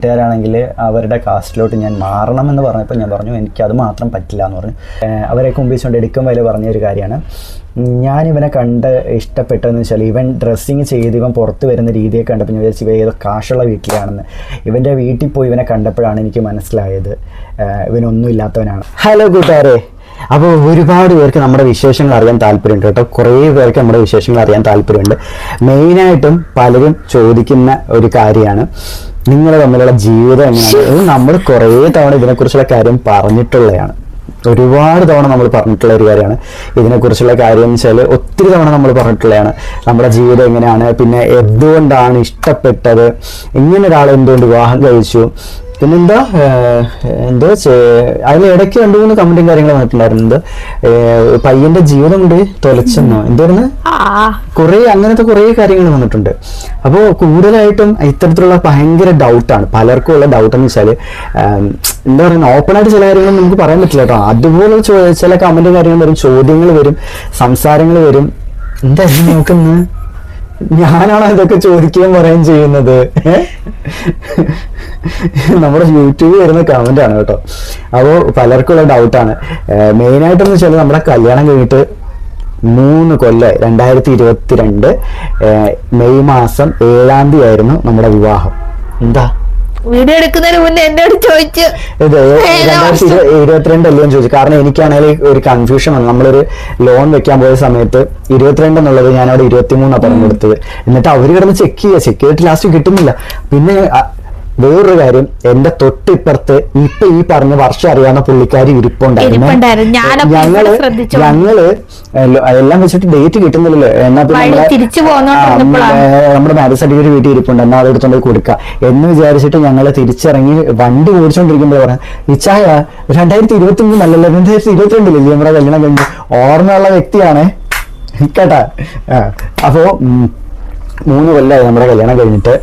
വീട്ടുകാരാണെങ്കിൽ അവരുടെ കാസ്റ്റിലോട്ട് ഞാൻ മാറണമെന്ന് പറഞ്ഞപ്പോൾ ഞാൻ പറഞ്ഞു എനിക്കത് മാത്രം പറ്റില്ല എന്ന് പറഞ്ഞു. അവരെ കുമ്പിച്ചുകൊണ്ട് എടുക്കും വരെ പറഞ്ഞ ഒരു കാര്യമാണ്. ഞാൻ ഇവനെ കണ്ട് ഇഷ്ടപ്പെട്ടതെന്ന് വെച്ചാൽ ഇവൻ ഡ്രസ്സിങ് ചെയ്ത് ഇവൻ പുറത്ത് വരുന്ന രീതിയെ കണ്ടപ്പോൾ ഞാൻ വിചാരിച്ചു ഇവ ഏതോ കാശുള്ള വീട്ടിലാണെന്ന്. ഇവന്റെ വീട്ടിൽ പോയി ഇവനെ കണ്ടപ്പോഴാണ് എനിക്ക് മനസ്സിലായത് ഇവനൊന്നുമില്ലാത്തവനാണ് ഹലോ കൂട്ടുകാരെ. അപ്പോൾ ഒരുപാട് പേർക്ക് നമ്മുടെ വിശേഷങ്ങൾ അറിയാൻ താല്പര്യമുണ്ട് കേട്ടോ. കുറേ പേർക്ക് നമ്മുടെ വിശേഷങ്ങൾ അറിയാൻ താല്പര്യമുണ്ട്. മെയിനായിട്ടും പലരും ചോദിക്കുന്ന ഒരു കാര്യമാണ്. നിങ്ങൾ തമ്മിലുള്ള ജീവിതം എങ്ങനെയാണ്? നമ്മൾ കുറേ തവണ ഇതിനെക്കുറിച്ചുള്ള കാര്യം പറഞ്ഞിട്ടുള്ളതാണ്. ഒരുപാട് തവണ നമ്മൾ പറഞ്ഞിട്ടുള്ള ഒരു കാര്യമാണ്. ഇതിനെക്കുറിച്ചുള്ള കാര്യം എന്ന് വെച്ചാൽ ഒത്തിരി തവണ നമ്മൾ പറഞ്ഞിട്ടുള്ളതാണ്. നമ്മുടെ ജീവിതം എങ്ങനെയാണ്? പിന്നെ എന്തുകൊണ്ടാണ് ഇഷ്ടപ്പെട്ടത്? ഇങ്ങനെ ഒരാൾ എന്തുകൊണ്ട് വിവാഹം കഴിച്ചു? പിന്നെന്താ? എന്തോ അതിൽ ഇടയ്ക്ക് രണ്ടു മൂന്ന് കമന്റും കാര്യങ്ങളും വന്നിട്ടുണ്ടായിരുന്നത്. പയ്യന്റെ ജീവിതം കൊണ്ട് തൊലച്ചെന്നോ? എന്തായിരുന്നു? കുറെ അങ്ങനത്തെ കുറേ കാര്യങ്ങൾ വന്നിട്ടുണ്ട്. അപ്പോൾ കൂടുതലായിട്ടും ഇത്തരത്തിലുള്ള ഭയങ്കര ഡൗട്ടാണ് പലർക്കും ഉള്ള ഡൗട്ട് എന്ന് വെച്ചാൽ എന്താ പറയുക ഓപ്പൺ ആയിട്ട് ചില കാര്യങ്ങളും നമുക്ക് പറയാൻ പറ്റില്ല കേട്ടോ. അതുപോലെ ചില കമന്റും കാര്യങ്ങളും വരും ചോദ്യങ്ങൾ വരും സംസാരങ്ങൾ വരും. എന്താ ഇത് നോക്കുന്നത്? ഞാനാണോ ഇതൊക്കെ ചോദിക്കുകയും പറയുകയും ചെയ്യുന്നത്? നമ്മുടെ യൂട്യൂബിൽ വരുന്ന കമന്റ് ആണ് കേട്ടോ. അപ്പോൾ പലർക്കുള്ള ഡൗട്ടാണ് മെയിനായിട്ടെന്ന് വെച്ചാൽ നമ്മുടെ കല്യാണം കഴിഞ്ഞിട്ട് മൂന്ന് കൊല്ലം രണ്ടായിരത്തി ഇരുപത്തിരണ്ട് മെയ് മാസം ഏഴാം തീയതി ആയിരുന്നു നമ്മുടെ വിവാഹം. എന്താ? വീഡിയോ എടുക്കുന്നതിന് മുന്നേ എന്നോട് ചോദിച്ചു രണ്ടായിരത്തി ഇരു- ഇരുപത്തിരണ്ട് അല്ലേ എന്ന് ചോദിച്ചു. കാരണം എനിക്കാണെങ്കിൽ ഒരു കൺഫ്യൂഷൻ വന്നു. നമ്മളൊരു ലോൺ വെക്കാൻ പോയ സമയത്ത് ഇരുപത്തിരണ്ട് എന്നുള്ളത് ഞാൻ അവിടെ ഇരുപത്തിമൂന്നാണ് പറഞ്ഞു കൊടുത്തത്. എന്നിട്ട് അവർ കിടന്ന് ചെക്ക് ചെയ്യുക ചെക്ക് ചെയ്തിട്ട് ലാസ്റ്റ് കിട്ടുന്നില്ല. പിന്നെ വേറൊരു കാര്യം എന്റെ തൊട്ടിപ്പുറത്ത് ഇപ്പൊ ഈ പറഞ്ഞ വർഷം അറിയാവുന്ന പുള്ളിക്കാരി ഇരിപ്പുണ്ടായിരുന്നു. ഞങ്ങൾ ഞങ്ങൾ എല്ലാം വെച്ചിട്ട് ഡേറ്റ് കിട്ടുന്നില്ലല്ലോ. എന്നാ നമ്മുടെ മാരേജ് സർട്ടിഫിക്കറ്റ് വീട്ടിൽ ഇരിപ്പുണ്ട്. എന്നാ അത് എടുത്തോണ്ട് കൊടുക്ക. കൊടുക്കുക എന്ന് വിചാരിച്ചിട്ട് ഞങ്ങൾ തിരിച്ചിറങ്ങി വണ്ടി ഓടിച്ചോണ്ടിരിക്കുമ്പോൾ പറയാം ഇച്ചായ രണ്ടായിരത്തി ഇരുപത്തി മൂന്ന് അല്ലല്ലോ രണ്ടായിരത്തി ഇരുപത്തിരണ്ടില്ലേ നമ്മുടെ കല്യാണം കഴിഞ്ഞ്? ഓർമ്മയുള്ള വ്യക്തിയാണ്. കേട്ടാ? അപ്പോ മൂന്ന് കൊല്ലമായി നമ്മുടെ കല്യാണം കഴിഞ്ഞിട്ട്.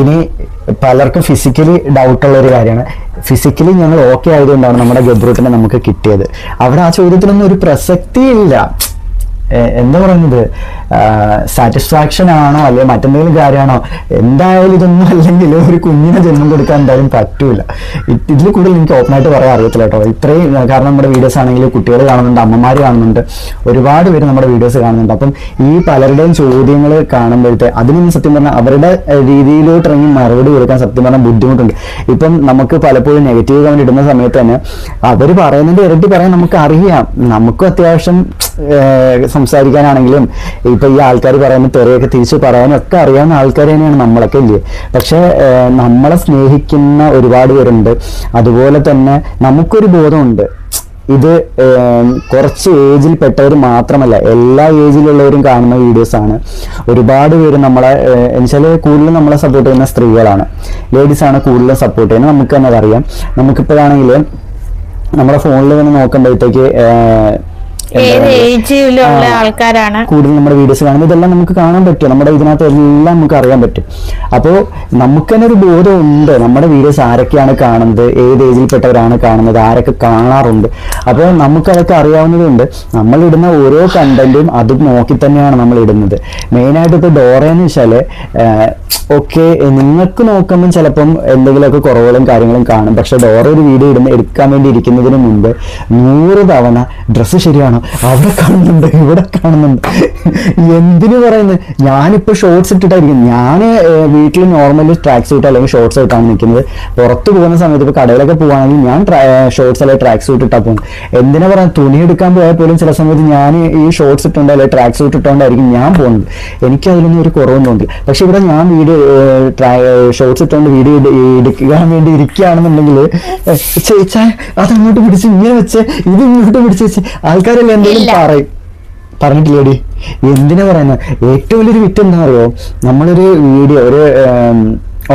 ഇനി പലർക്കും ഫിസിക്കലി ഡൗട്ടുള്ള ഒരു കാര്യമാണ്. ഫിസിക്കലി ഞങ്ങൾ ഓക്കെ ആയതുകൊണ്ടാണ് നമ്മുടെ ഗബ്രൂട്ടിനെ നമുക്ക് കിട്ടിയത്. അവിടെ ആ ചോദ്യത്തിനൊന്നും ഒരു പ്രസക്തിയില്ല. എന്താ പറയുന്നത്? സാറ്റിസ്ഫാക്ഷൻ ആണോ അല്ലെങ്കിൽ മറ്റെന്തെങ്കിലും കാര്യമാണോ? എന്തായാലും ഇതൊന്നും അല്ലെങ്കിൽ ഒരു കുഞ്ഞിനെ ജന്മം കൊടുക്കാൻ എന്തായാലും പറ്റൂല. ഇത് ഇതിൽ കൂടുതൽ എനിക്ക് ഓപ്പണായിട്ട് പറയാൻ അറിയത്തില്ല കേട്ടോ. ഇത്രയും കാരണം നമ്മുടെ വീഡിയോസ് ആണെങ്കിൽ കുട്ടികൾ കാണുന്നുണ്ട് അമ്മമാർ കാണുന്നുണ്ട് ഒരുപാട് പേര് നമ്മുടെ വീഡിയോസ് കാണുന്നുണ്ട്. അപ്പം ഈ പലരുടെയും ചോദ്യങ്ങൾ കാണുമ്പോഴത്തെ അതിനൊന്നും സത്യം പറഞ്ഞാൽ അവരുടെ രീതിയിലോട്ട് ഇറങ്ങി മറുപടി കൊടുക്കാൻ സത്യം പറഞ്ഞാൽ ബുദ്ധിമുട്ടുണ്ട്. ഇപ്പം നമുക്ക് പലപ്പോഴും നെഗറ്റീവ് കമന്റ് ഇടുന്ന സമയത്ത് തന്നെ അവർ പറയുന്നതിന്റെ ഇരട്ടി പറയാൻ നമുക്ക് അറിയാം. നമുക്കും അത്യാവശ്യം സംസാരിക്കാനാണെങ്കിലും ഇപ്പൊ ഈ ആൾക്കാർ പറയുന്ന തെറിയൊക്കെ തിരിച്ച് പറയാനും ഒക്കെ അറിയാവുന്ന ആൾക്കാർ തന്നെയാണ് നമ്മളൊക്കെ ഇല്ലേ? പക്ഷെ നമ്മളെ സ്നേഹിക്കുന്ന ഒരുപാട് പേരുണ്ട്. അതുപോലെ തന്നെ നമുക്കൊരു ബോധമുണ്ട്. ഇത് കുറച്ച് ഏജിൽ പെട്ടവർ മാത്രമല്ല എല്ലാ ഏജിലുള്ളവരും കാണുന്ന വീഡിയോസ് ആണ് ഒരുപാട് പേര് നമ്മളെ എന്നുവെച്ചാൽ കൂടുതലും നമ്മളെ സപ്പോർട്ട് ചെയ്യുന്ന സ്ത്രീകളാണ്. ലേഡീസ് ആണ് കൂടുതലും സപ്പോർട്ട് ചെയ്യുന്നത്. നമുക്ക് തന്നെ അറിയാം നമുക്കിപ്പോഴാണെങ്കിൽ നമ്മുടെ ഫോണിൽ വന്ന് നോക്കുമ്പോഴത്തേക്ക് ആൾക്കാരാണ്? കൂടുതൽ നമ്മുടെ വീഡിയോസ് കാണുന്നത് ഇതെല്ലാം നമുക്ക് കാണാൻ പറ്റും. നമ്മുടെ ഇതിനകത്ത് എല്ലാം നമുക്ക് അറിയാൻ പറ്റും. അപ്പോൾ നമുക്ക് തന്നെ ഒരു ബോധമുണ്ട്. നമ്മുടെ വീഡിയോസ് ആരൊക്കെയാണ് കാണുന്നത്? ഏത് ഏജിൽപ്പെട്ടവരാണ് കാണുന്നത്? ആരൊക്കെ കാണാറുണ്ട്? അപ്പോൾ നമുക്കതൊക്കെ അറിയാവുന്നതുകൊണ്ട് നമ്മൾ ഇടുന്ന ഓരോ കണ്ടന്റും അത് നോക്കി തന്നെയാണ് നമ്മൾ ഇടുന്നത്. മെയിനായിട്ട് ഇപ്പോൾ ഡോറയെന്ന് വെച്ചാൽ ഓക്കെ നിങ്ങൾക്ക് നോക്കുമ്പോൾ ചിലപ്പം എന്തെങ്കിലുമൊക്കെ കുറവുകളും കാര്യങ്ങളും കാണും. പക്ഷെ ഡോറ ഒരു വീഡിയോ ഇടുന്ന എടുക്കാൻ വേണ്ടി ഇരിക്കുന്നതിന് മുമ്പ് നൂറ് തവണ ഡ്രസ്സ് ശരിയാണോ? അവിടെ കാണുന്നുണ്ട് ഇവിടെ കാണുന്നുണ്ട്. എന്തിനു പറയുന്നത്? ഞാനിപ്പോൾ ഷോർട്സ് ഇട്ടിട്ടായിരിക്കും. ഞാൻ വീട്ടിൽ നോർമലി ട്രാക്ക് സൂട്ട് അല്ലെങ്കിൽ ഷോർട്സ് ഇട്ടാണ് നിൽക്കുന്നത് പുറത്ത് പോകുന്ന സമയത്ത് ഇപ്പോൾ കടയിലൊക്കെ പോകുകയാണെങ്കിൽ ഞാൻ ഷോർട്സ് അല്ലെങ്കിൽ ട്രാക്ക് സൂട്ട് ഇട്ടാ പോകും. എന്തിനാ പറയാ? തുണി എടുക്കാൻ പോയാൽ പോലും ചില സമയത്ത് ഞാൻ ഈ ഷോർട്സ് ഇട്ടുകൊണ്ട് അല്ലെങ്കിൽ ട്രാക്ക് സൂട്ട് ഇട്ടുകൊണ്ടായിരിക്കും ഞാൻ പോകുന്നത്. എനിക്ക് അതിലൊന്നും ഒരു കുറവും തോന്നില്ല. പക്ഷെ ഇവിടെ ഞാൻ വീഡിയോ ഷോർട്സ് ഇട്ടുകൊണ്ട് വീഡിയോ എടുക്കാൻ വേണ്ടി ഇരിക്കുകയാണെന്നുണ്ടെങ്കിൽ ചേച്ചാ അത് അങ്ങോട്ട് പിടിച്ച് ഇങ്ങനെ വെച്ച് ഇത് ഇങ്ങോട്ട് പിടിച്ച് വെച്ച്. ആൾക്കാരെല്ലാം എന്തെങ്കിലും. പറയും പറഞ്ഞിട്ടില്ലേടി? എന്തിനാ പറയുന്നത് ഏറ്റവും വലിയൊരു വിറ്റ് എന്താ പറയുക നമ്മളൊരു വീഡിയോ ഒരു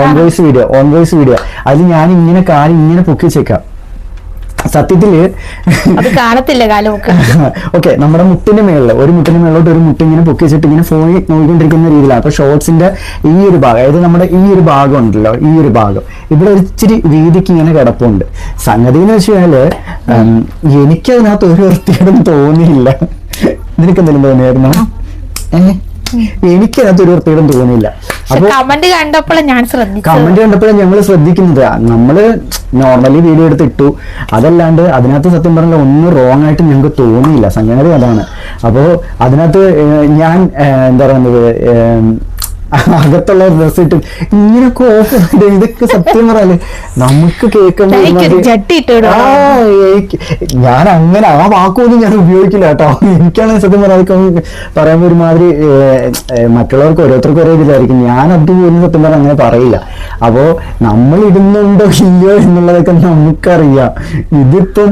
on voice video on voice video അതിൽ ഞാൻ ഇങ്ങനെ കാലം ഇങ്ങനെ പൊക്കി വെച്ചേക്കാം. സത്യത്തിൽ കാണത്തില്ല കാലുമൊക്കെ ഓക്കെ നമ്മുടെ മുട്ടിന്റെ മേളിൽ ഒരു മുട്ടിന്റെ മേളിലോട്ട് ഒരു മുട്ടി ഇങ്ങനെ പൊക്കി വെച്ചിട്ട് ഇങ്ങനെ ഫോണിൽ നോക്കിക്കൊണ്ടിരിക്കുന്ന രീതിയിലാണ്. അപ്പൊ ഷോർട്സിന്റെ ഈ ഒരു ഭാഗം അതായത് നമ്മുടെ ഈ ഒരു ഭാഗം ഉണ്ടല്ലോ ഈ ഒരു ഭാഗം. ഇവിടെ ഒരു ഇച്ചിരി വീതിക്ക് ഇങ്ങനെ കിടപ്പുണ്ട്. സംഗതി എന്ന് വെച്ച് കഴിഞ്ഞാൽ ഉം, എനിക്കതിനകത്ത് ഒരു വൃത്തിയോടും തോന്നിയില്ല. നിനക്ക് എന്തെങ്കിലും തോന്നിയായിരുന്നോ ഏഹ് എനിക്കതിനകത്ത് ഒരു വൃത്തികളും തോന്നിയില്ല. കമന്റ് കണ്ടപ്പോൾ ഞാൻ കമന്റ് കണ്ടപ്പോഴാണ് ഞങ്ങൾ ശ്രദ്ധിക്കുന്നത്. നമ്മൾ നോർമലി വീഡിയോ എടുത്ത് ഇട്ടു. അതല്ലാണ്ട് അതിനകത്ത് സത്യം പറഞ്ഞാൽ ഒന്നും റോങ് ആയിട്ട് ഞങ്ങൾക്ക് തോന്നിയില്ല. സംഗതി അതാണ്. അപ്പോ അതിനകത്ത് ഞാൻ എന്താ പറയുന്നത് അകത്തുള്ള ഡ്രസ് ഇട്ട് ഇങ്ങനെയൊക്കെ ഓഫ് ഇതൊക്കെ സത്യം പറയാൽ. നമുക്ക് കേൾക്കുമ്പോൾ ഞാൻ അങ്ങനെ ആ വാക്കൊന്നും ഞാൻ ഉപയോഗിക്കില്ല കേട്ടോ. എനിക്കാണെങ്കിൽ സത്യം പറയാൻ അതൊക്കെ പറയുമ്പോൾ ഒരുമാതിരി മറ്റുള്ളവർക്ക് ഓരോരുത്തർക്കും ഓരോ ഇതിലായിരിക്കും ഞാൻ അതുപോലും സത്യം പറഞ്ഞാൽ അങ്ങനെ പറയില്ല. അപ്പോ നമ്മൾ ഇടുന്നുണ്ടോ ഇല്ലയോ എന്നുള്ളതൊക്കെ നമുക്കറിയാം. ഇതിപ്പം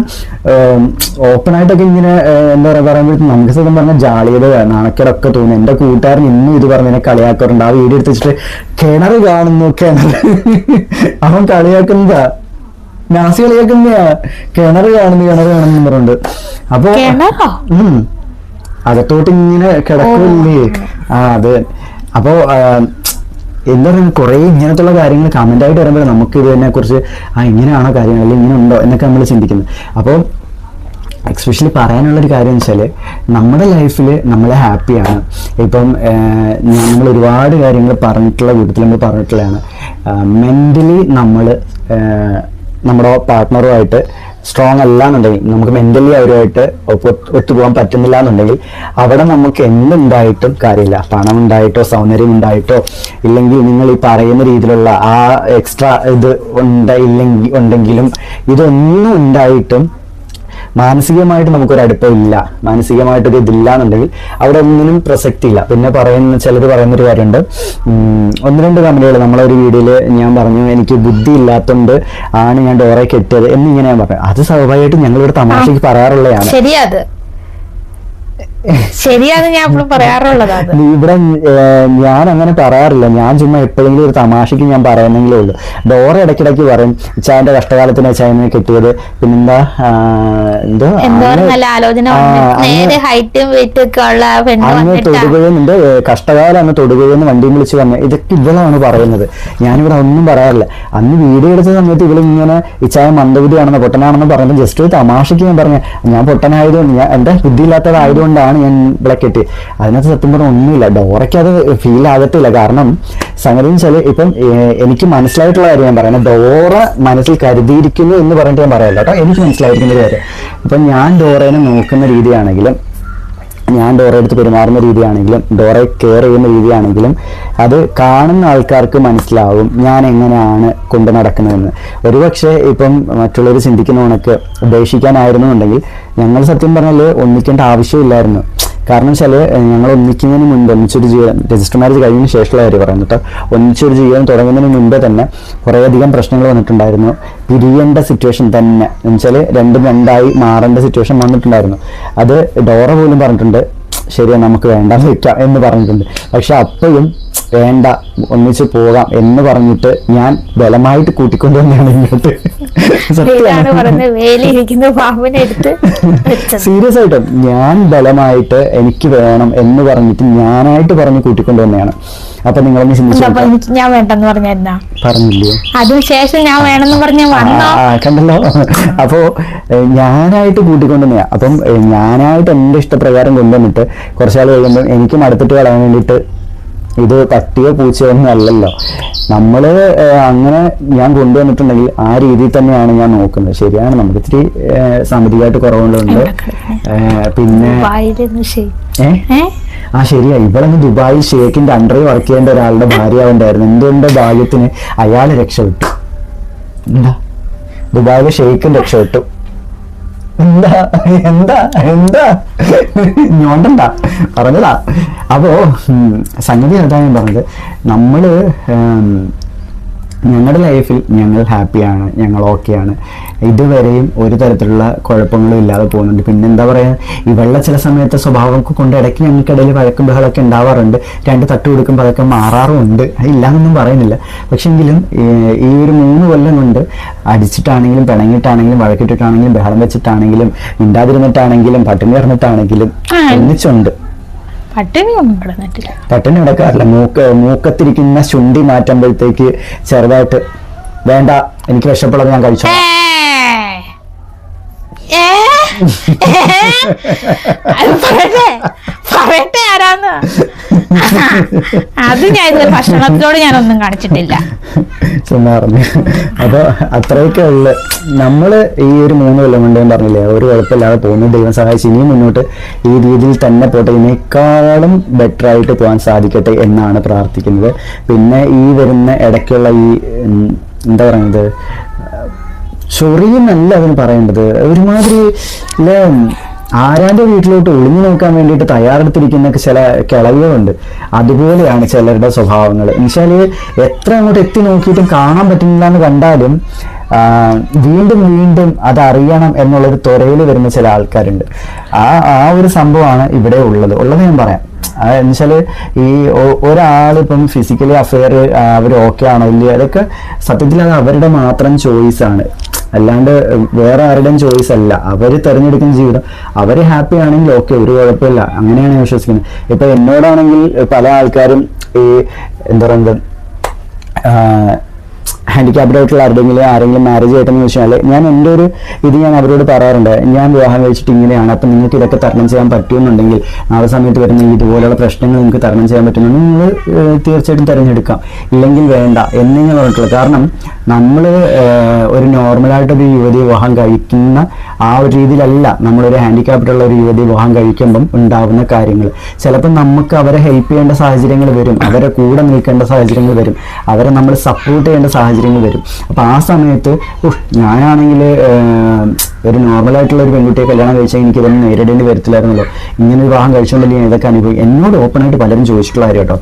ഓപ്പൺ ആയിട്ടൊക്കെ ഇങ്ങനെ എന്താ പറയാ പറയുമ്പോഴത്തേക്കും നമുക്ക് സത്യം പറഞ്ഞാൽ ജാളിയത് നാണക്കേടൊക്കെ തോന്നുന്നു എന്റെ കൂട്ടുകാരൻ ഇന്നും ഇത് പറഞ്ഞതിനെ കളിയാക്കാറുണ്ട്. ആ വീഡിയോ എടുത്ത് വെച്ചിട്ട് കിണർ കാണുന്നു കിണർ. അവൻ കളിയാക്കുന്നതാ. നാസി കളിയാക്കുന്നതാ കിണർ കാണുന്നു കിണർ കാണുന്നു പറഞ്ഞിട്ടുണ്ട് അപ്പൊ. അകത്തോട്ട് ഇങ്ങനെ കിടക്കില്ലേ ആ അതെ. അപ്പോ എന്താ പറയുക കുറെ ഇങ്ങനത്തുള്ള കാര്യങ്ങൾ കമന്റ് ആയിട്ട് വരുമ്പോൾ നമുക്ക് ഇതിനെ കുറിച്ച് ആ ഇങ്ങനെയാണോ കാര്യങ്ങൾ? അല്ലെങ്കിൽ ഇങ്ങനെ ഉണ്ടോ എന്നൊക്കെ നമ്മൾ ചിന്തിക്കുന്നത്. അപ്പോൾ എക്സ്പെഷ്യലി പറയാനുള്ള ഒരു കാര്യം വെച്ചാൽ നമ്മുടെ ലൈഫിൽ നമ്മൾ ഹാപ്പിയാണ്. ഇപ്പം നമ്മൾ ഒരുപാട് കാര്യങ്ങൾ പറഞ്ഞിട്ടുള്ള കൂട്ടത്തിൽ നമ്മൾ പറഞ്ഞിട്ടുള്ളതാണ്. മെന്റലി നമ്മൾ നമ്മുടെ പാർട്ട്ണറുമായിട്ട് സ്ട്രോങ് അല്ല എന്നുണ്ടെങ്കിൽ നമുക്ക് മെന്റലി അവരുമായിട്ട് ഒത്ത് ഒത്തുപോകാൻ പറ്റുന്നില്ല എന്നുണ്ടെങ്കിൽ അവിടെ നമുക്ക് എന്തുണ്ടായിട്ടും കാര്യമില്ല. പണം ഉണ്ടായിട്ടോ സൗന്ദര്യം ഉണ്ടായിട്ടോ ഇല്ലെങ്കിൽ നിങ്ങൾ ഈ പറയുന്ന രീതിയിലുള്ള ആ എക്സ്ട്രാ ഇത് ഉണ്ടായില്ലെങ്കിൽ ഉണ്ടെങ്കിലും ഇതൊന്നും ഉണ്ടായിട്ടും മാനസികമായിട്ട് നമുക്കൊരു അടുപ്പമില്ല മാനസികമായിട്ടൊരു ഇതില്ല എന്നുണ്ടെങ്കിൽ അവിടെ ഒന്നിനും പ്രസക്തി ഇല്ല. പിന്നെ പറയുന്ന ചിലർ പറയുന്നൊരു കാര്യമുണ്ട്. ഒന്ന് രണ്ട് കമ്പനികൾ നമ്മളെ ഒരു വീഡിയോയിൽ ഞാൻ പറഞ്ഞു എനിക്ക് ബുദ്ധി ഇല്ലാത്തതുകൊണ്ട് ആണ് ഞാൻ ഡോറെ കെട്ടിയത് എന്നിങ്ങനെ ഞാൻ പറഞ്ഞു. അത് സ്വാഭാവികമായിട്ടും ഞങ്ങളിവിടെ തമാശയ്ക്ക് പറയാറുള്ളതാണ്. ശരിയാ ശരിയാന്ന് ഞാൻ എപ്പോഴും പറയാറുള്ളതാണ്. ഇവിടെ ഞാൻ അങ്ങനെ പറയാറില്ല. ഞാൻ ചുമ്മാ എപ്പോഴെങ്കിലും ഒരു തമാശക്ക് ഞാൻ പറയുന്നെങ്കിലേ ഉള്ളൂ. ഡോറ ഇടയ്ക്കിടയ്ക്ക് പറയും ചായന്റെ കഷ്ടകാലത്തിന് ചായനെ കിട്ടിയത്. പിന്നെന്താ? എന്തോ? നല്ല ആലോചന. അങ്ങ് തൊടുപുഴന്നുണ്ട് കഷ്ടകാലം അങ്ങ് തൊടുകയെന്ന് വണ്ടിയും വിളിച്ച് വന്ന്. ഇതൊക്കെ ഇവളാണ് പറയുന്നത്. ഞാനിവിടെ ഒന്നും പറയാറില്ല. അന്ന് വീഡിയോ എടുത്ത സമയത്ത് ഇവളിങ്ങനെ ഈ ചായ മന്ദബുദ്ധിയാണെന്ന് പൊട്ടനാണെന്ന് പറഞ്ഞിട്ട് ജസ്റ്റ് ഒരു തമാശക്ക് ഞാൻ പറഞ്ഞ ഞാൻ പൊട്ടനായതുകൊണ്ട് ഞാൻ എന്റെ ബുദ്ധിയില്ലാത്തതായതുകൊണ്ടാണ് ഞാൻ ബ്ലക്കറ്റ്. അതിനകത്ത് സത്യം പറഞ്ഞാൽ ഒന്നുമില്ല. ഡോറയ്ക്ക് അത് ഫീൽ ആകത്തില്ല. കാരണം സംഗതി വെച്ചാൽ ഇപ്പം എനിക്ക് മനസ്സിലായിട്ടുള്ള കാര്യം ഞാൻ പറയുന്നത് ഡോറ മനസ്സിൽ കരുതിയിരിക്കുന്നു എന്ന് പറഞ്ഞിട്ട് ഞാൻ പറയാമല്ലോ കേട്ടോ. എനിക്ക് മനസ്സിലായിരിക്കുന്ന ഒരു കാര്യം. അപ്പം ഞാൻ ഡോറേനെ നോക്കുന്ന രീതിയാണെങ്കിലും ഞാൻ ഡോറ എടുത്ത് പെരുമാറുന്ന രീതിയാണെങ്കിലും ഡോറയെ കെയർ ചെയ്യുന്ന രീതിയാണെങ്കിലും അത് കാണുന്ന ആൾക്കാർക്ക് മനസ്സിലാവും ഞാൻ എങ്ങനെയാണ് കൊണ്ടു നടക്കുന്നതെന്ന്. ഒരുപക്ഷെ ഇപ്പം മറ്റുള്ളവർ ചിന്തിക്കുന്ന കണക്ക് ഉപേക്ഷിക്കാനായിരുന്നുണ്ടെങ്കിൽ ഞങ്ങൾ സത്യം പറഞ്ഞാൽ ഒന്നിക്കേണ്ട ആവശ്യമില്ലായിരുന്നു. കാരണം വെച്ചാൽ ഞങ്ങൾ ഒന്നിക്കുന്നതിന് മുൻപ് ഒന്നിച്ചൊരു ജീവിതം രജിസ്റ്റർ മാരേജ് കഴിഞ്ഞതിന് ശേഷമുള്ള കാര്യം പറയുന്നത് ഒന്നിച്ചൊരു ജീവിതം തുടങ്ങുന്നതിന് മുൻപേ തന്നെ കുറേയധികം പ്രശ്നങ്ങൾ വന്നിട്ടുണ്ടായിരുന്നു. പിരിയേണ്ട സിറ്റുവേഷൻ തന്നെ. എന്നുവെച്ചാൽ രണ്ടും രണ്ടായി മാറേണ്ട സിറ്റുവേഷൻ വന്നിട്ടുണ്ടായിരുന്നു. അത് ഡോറ പോലും പറഞ്ഞിട്ടുണ്ട് ശരിയാ നമുക്ക് വേണ്ടാന്ന് വെക്കാം എന്ന് പറഞ്ഞിട്ടുണ്ട്. പക്ഷെ അപ്പോഴും വേണ്ട ഒന്നിച്ച് പോകാം എന്ന് പറഞ്ഞിട്ട് ഞാൻ ബലമായിട്ട് ഇങ്ങോട്ട്. വേലിയിരിക്കുന്ന പാമ്പിനെ എടുത്ത് സീരിയസ് ആയിട്ട് ഞാൻ ബലമായിട്ട് എനിക്ക് വേണം എന്ന് പറഞ്ഞിട്ട് ഞാനായിട്ട് പറഞ്ഞ് അപ്പൊ നിങ്ങളൊന്ന് ചിന്തിച്ചു അപ്പൊ നോക്കാം. എനിക്ക് ഞാൻ വേണ്ടെന്ന് അതിനുശേഷം ഞാൻ വേണമെന്ന് പറഞ്ഞ കണ്ടല്ലോ. അപ്പോ ഞാനായിട്ട് കൂട്ടിക്കൊണ്ടുവന്നെയാ അപ്പം ഞാനായിട്ട് എന്റെ ഇഷ്ടപ്രകാരം കൊണ്ടുവന്നിട്ട് കുറച്ചാൾ കഴിയുമ്പോൾ എനിക്ക് മടുത്തിട്ട് കളയാൻ വേണ്ടിയിട്ട് ഇത് പട്ടിയോ പൂച്ചയോ ഒന്നും അല്ലല്ലോ. നമ്മൾ അങ്ങനെ ഞാൻ കൊണ്ടുവന്നിട്ടുണ്ടെങ്കിൽ ആ രീതിയിൽ തന്നെയാണ് ഞാൻ നോക്കുന്നത്. ശരിയാണ് നമുക്ക് ഇത്തിരി സാമ്പത്തികമായിട്ട് കുറവുള്ളതുണ്ട് പിന്നെ ആ ശരിയാ. ഇവളങ്ങ് ദുബായിൽ ഷേഖിന്റെ അണ്ടറിൽ വർക്ക് ചെയ്യേണ്ട ഒരാളുടെ ഭാര്യ ഉണ്ടായിരുന്നു എന്തുകൊണ്ട് ഭാഗ്യത്തിന് അയാൾ രക്ഷപ്പെട്ടു? എന്താ? ദുബായിലെ ഷെയ്ഖും രക്ഷപ്പെട്ടു. എന്താ? എന്താ? എന്താ? ഞോണ്ടണ്ട. പറഞ്ഞതാ. അപ്പോ സംഗതി അതാ ഞാൻ പറഞ്ഞത്? നമ്മൾ ഞങ്ങളുടെ ലൈഫിൽ ഞങ്ങൾ ഹാപ്പിയാണ് ഞങ്ങൾ ഓക്കെയാണ് ഇതുവരെയും ഒരു തരത്തിലുള്ള കുഴപ്പങ്ങളും ഇല്ലാതെ പോകുന്നുണ്ട്. പിന്നെ എന്താ പറയുക ഇവളുടെ ചില സമയത്തെ സ്വഭാവം കൊണ്ട് ഇടയ്ക്ക് ഞങ്ങൾക്കിടയിൽ വഴക്കും ബഹളമൊക്കെ ഉണ്ടാവാറുണ്ട്. രണ്ട് തട്ട് കൊടുക്കുമ്പോൾ അതൊക്കെ മാറാറുമുണ്ട്. ഇല്ലാന്നൊന്നും പറയുന്നില്ല. പക്ഷെങ്കിലും ഈ ഒരു മൂന്ന് കൊല്ലം കൊണ്ട് അടിച്ചിട്ടാണെങ്കിലും പിണങ്ങിയിട്ടാണെങ്കിലും വഴക്കിട്ടിട്ടാണെങ്കിലും ബഹളം വെച്ചിട്ടാണെങ്കിലും മിണ്ടാതിരുന്നിട്ടാണെങ്കിലും പട്ടിണി ഇറന്നിട്ടാണെങ്കിലും ഒന്നിച്ചുണ്ട്. പട്ടിണി ഒന്നും കിടന്നിട്ടില്ല പട്ടിണി കിടക്കാറില്ല മൂക്ക് മൂക്കത്തിരിക്കുന്ന ശുണ്ടി മാറ്റുമ്പോഴത്തേക്ക് ചെറുതായിട്ട് വേണ്ട എനിക്ക് വിഷപ്പുള്ളത് ഞാൻ കഴിച്ചു പറയട്ടെ ആരാന്ന്. അത് ഞാൻ ഭക്ഷണത്തിനോട് ഞാനൊന്നും കാണിച്ചിട്ടില്ല. ചുമ്മാ പറഞ്ഞു അപ്പൊ അത്രയൊക്കെ ഉള്ളു. നമ്മൾ ഈ ഒരു മൂന്ന് കൊല്ലം കൊണ്ട് ഞാൻ പറഞ്ഞില്ലേ ഒരു കുഴപ്പമില്ലാതെ പോകുന്നു. ദൈവം സഹായിച്ച് ഇനിയും മുന്നോട്ട് ഈ രീതിയിൽ തന്നെ പോട്ടെ. ഇതിനേക്കാളും ബെറ്റർ ആയിട്ട് പോകാൻ സാധിക്കട്ടെ എന്നാണ് പ്രാർത്ഥിക്കുന്നത്. പിന്നെ ഈ വരുന്ന ഇടയ്ക്കുള്ള ഈ എന്താ പറയുന്നത് ചൊറിയെന്നല്ല അതിന് പറയേണ്ടത്. ഒരുമാതിരി ആരാന്റെ വീട്ടിലോട്ട് ഒളിഞ്ഞു നോക്കാൻ വേണ്ടിയിട്ട് തയ്യാറെടുത്തിരിക്കുന്ന ചില കിളവുകളുണ്ട്. അതുപോലെയാണ് ചിലരുടെ സ്വഭാവങ്ങൾ. എന്നുവെച്ചാൽ എത്ര അങ്ങോട്ട് എത്തി നോക്കിയിട്ടും കാണാൻ പറ്റുന്നില്ല എന്ന് കണ്ടാലും വീണ്ടും വീണ്ടും അത് അറിയണം എന്നുള്ളൊരു ത്വരയിൽ വരുന്ന ചില ആൾക്കാരുണ്ട്. ആ ആ ഒരു സംഭവമാണ് ഇവിടെ ഉള്ളത്. ഉള്ളത് ഞാൻ പറയാം. എന്നുവെച്ചാൽ ഈ ഒരാളിപ്പം ഫിസിക്കലി അഫെയർ അവർ ഓക്കെ ആണോ ഇല്ലയോ? അതൊക്കെ സത്യത്തിൽ അത് അവരുടെ മാത്രം ചോയ്സ് ആണ്. അല്ലാണ്ട് വേറെ ആരുടെയും ചോയ്സ് അല്ല. അവർ തിരഞ്ഞെടുക്കുന്ന ജീവിതം അവർ ഹാപ്പി ആണെങ്കിൽ ഓക്കെ ഒരു കുഴപ്പമില്ല. അങ്ങനെയാണ് ഞാൻ വിശ്വസിക്കുന്നത്. ഇപ്പൊ എന്നോടാണെങ്കിൽ പല ആൾക്കാരും ഈ എന്താ പറയുന്നത് ഹാൻഡിക്യാപ്ഡ് ആയിട്ടുള്ള ആരുടെങ്കിലും ആരെങ്കിലും മാരേജ് ആയിട്ടെന്ന് വെച്ചാൽ ഞാൻ എന്റെ ഒരു ഇത് ഞാൻ അവരോട് പറയാറുണ്ട്. ഞാൻ വിവാഹം കഴിച്ചിട്ട് ഇങ്ങനെയാണ്. അപ്പം നിങ്ങൾക്ക് ഇതൊക്കെ തരണം ചെയ്യാൻ പറ്റുമെന്നുണ്ടെങ്കിൽ നാളെ സമയത്ത് വരുന്ന ഇതുപോലെയുള്ള പ്രശ്നങ്ങൾ നിങ്ങൾക്ക് തരണം ചെയ്യാൻ പറ്റുന്നുണ്ടെങ്കിൽ നിങ്ങൾ തീർച്ചയായിട്ടും തിരഞ്ഞെടുക്കാം. ഇല്ലെങ്കിൽ വേണ്ട എന്ന് ഞാൻ പറഞ്ഞിട്ടുള്ളത് കാരണം നമ്മൾ ഒരു നോർമലായിട്ടൊരു യുവതി വിവാഹം കഴിക്കുന്ന ആ ഒരു രീതിയിലല്ല നമ്മളൊരു ഹാൻഡിക്യാപ്ഡ് ഉള്ള ഒരു യുവതി വിവാഹം കഴിക്കുമ്പം ഉണ്ടാകുന്ന കാര്യങ്ങൾ ചിലപ്പോൾ നമുക്ക് അവരെ ഹെൽപ്പ് ചെയ്യേണ്ട സാഹചര്യങ്ങൾ വരും. അവരെ കൂടെ നിൽക്കേണ്ട സാഹചര്യങ്ങൾ വരും. അവരെ നമ്മൾ സപ്പോർട്ട് ചെയ്യേണ്ട സാഹചര്യങ്ങൾ വരും. അപ്പോൾ ആ സമയത്ത് ഞാനാണെങ്കിൽ ഒരു നോർമലായിട്ടുള്ള ഒരു പെൺകുട്ടിയെ കല്യാണം കഴിച്ചാൽ എനിക്ക് ഇതൊന്നും നേരിടേണ്ടി വരത്തില്ലായിരുന്നല്ലോ. ഇങ്ങനെ വിവാഹം കഴിച്ചുകൊണ്ടല്ലേ ഇതൊക്കെ അനുഭവിക്കും എന്നോട് ഓപ്പണായിട്ട് പലരും ചോദിച്ചിട്ടുള്ള കാര്യം കേട്ടോ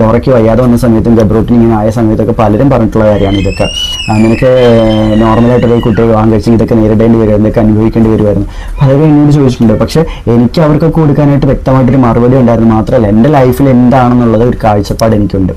ഡോറയ്ക്ക് വയ്യാതെ വന്ന സമയത്തും ഗബ്രോട്ടിന് ഇങ്ങനെ ആയ സമയത്തൊക്കെ പലരും പറഞ്ഞിട്ടുള്ള കാര്യമാണ് ഇതൊക്കെ. അങ്ങനെയൊക്കെ നിനക്ക് നോർമലായിട്ടൊരു കുട്ടിയെ വിവാഹം കഴിച്ചെങ്കിൽ ഇതൊക്കെ നേരിടേണ്ടി വരും ഇതൊക്കെ അനുഭവിക്കേണ്ടി വരുമായിരുന്നു. പലരും എന്നോട് ചോദിച്ചിട്ടുണ്ട്. പക്ഷെ എനിക്ക് അവർക്കൊക്കെ കൊടുക്കാനായിട്ട് വ്യക്തമായിട്ടൊരു മറുപടി ഉണ്ടായിരുന്നു. മാത്രമല്ല എന്റെ ലൈഫിൽ എന്താണെന്നുള്ളത് ഒരു കാഴ്ചപ്പാട് എനിക്കുണ്ട്.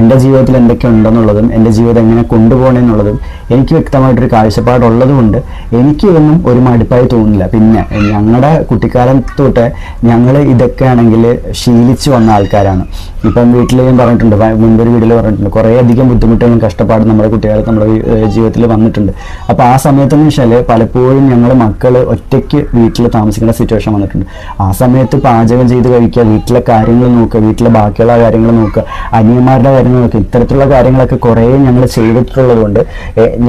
എന്റെ ജീവിതത്തിൽ എന്തൊക്കെ ഉണ്ടെന്നുള്ളതും എന്റെ ജീവിതം എങ്ങനെ കൊണ്ടുപോകണമെന്നുള്ളതും എനിക്ക് വ്യക്തമായിട്ടൊരു കാഴ്ചപ്പാടുള്ളതുകൊണ്ട് എനിക്ക് ഇതൊന്നും ഒരു മടുപ്പായി തോന്നില്ല പിന്നെ ഞങ്ങളുടെ കുട്ടിക്കാലം തൊട്ട് ഞങ്ങൾ ഇതൊക്കെ ആണെങ്കിൽ ശീലിച്ചു വന്ന ആൾക്കാരാണ്. ഇപ്പം വീട്ടിൽ ഞാൻ പറഞ്ഞിട്ടുണ്ട് മുൻപൊരു വീട്ടിൽ പറഞ്ഞിട്ടുണ്ട് കുറേ അധികം ബുദ്ധിമുട്ടുകളും കഷ്ടപ്പാടും നമ്മുടെ കുട്ടികാലത്ത് നമ്മുടെ ജീവിതത്തിൽ വന്നിട്ടുണ്ട്. അപ്പോൾ ആ സമയത്തെന്ന് വെച്ചാൽ പലപ്പോഴും ഞങ്ങൾ മക്കൾ ഒറ്റയ്ക്ക് വീട്ടിൽ താമസിക്കുന്ന സിറ്റുവേഷൻ വന്നിട്ടുണ്ട്. ആ സമയത്ത് പാചകം ചെയ്ത് കഴിക്കുക വീട്ടിലെ കാര്യങ്ങൾ നോക്കുക വീട്ടിലെ ബാക്കിയുള്ള കാര്യങ്ങൾ നോക്കുക അനിയന്മാരുടെ കാര്യങ്ങൾ നോക്കുക ഇത്തരത്തിലുള്ള കാര്യങ്ങളൊക്കെ കുറേ ഞങ്ങൾ ചെയ്തിട്ടുള്ളത് കൊണ്ട്